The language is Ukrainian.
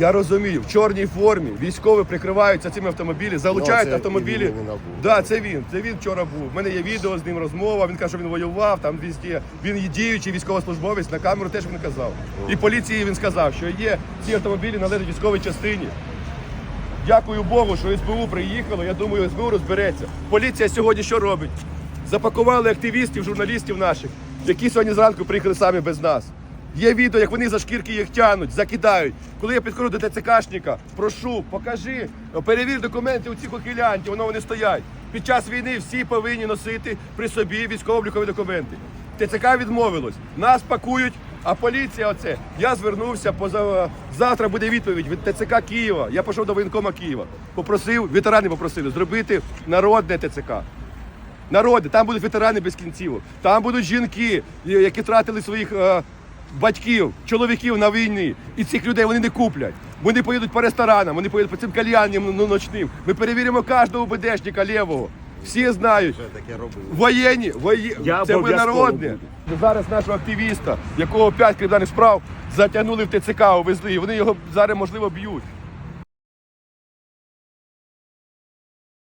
Я розумію, в чорній формі військові прикриваються цими автомобілями, залучають Ну, це автомобілі. да, це він. Це він вчора був. У мене є відео з ним розмова. Він каже, що він воював там везде. Він є діючий військовослужбовець. На камеру теж він казав. І поліції він сказав, що є ці автомобілі належать військовій частині. Дякую Богу, що СБУ приїхало. Я думаю, СБУ розбереться. Поліція сьогодні що робить? Запакували активістів, журналістів наших, які сьогодні зранку приїхали самі без нас. Є відео, як вони за шкірки їх тянуть, закидають. Коли я підходжу до ТЦКшника, прошу, покажи, перевір документи у цих ухилянтів, воно вони стоять. Під час війни всі повинні носити при собі військово-облікові документи. ТЦК відмовилось. Нас пакують, а поліція оце. Я звернувся поза завтра буде відповідь від ТЦК Києва. Я пішов до воєнкома Києва. Попросив, ветерани попросили зробити народне ТЦК. Народи, там будуть ветерани без кінцівок, там будуть жінки, які втратили своїх е, батьків, чоловіків на війні. І цих людей вони не куплять. Вони поїдуть по ресторанам, вони поїдуть по цим кальянням ну, ночним. Ми перевіримо кожного БДшника лівого. Всі знають. Воєнні, воє... Це ми народне. Зараз нашого активіста, якого п'ять кримінальних справ затягнули в ТЦК, увезли. і Вони його зараз можливо б'ють.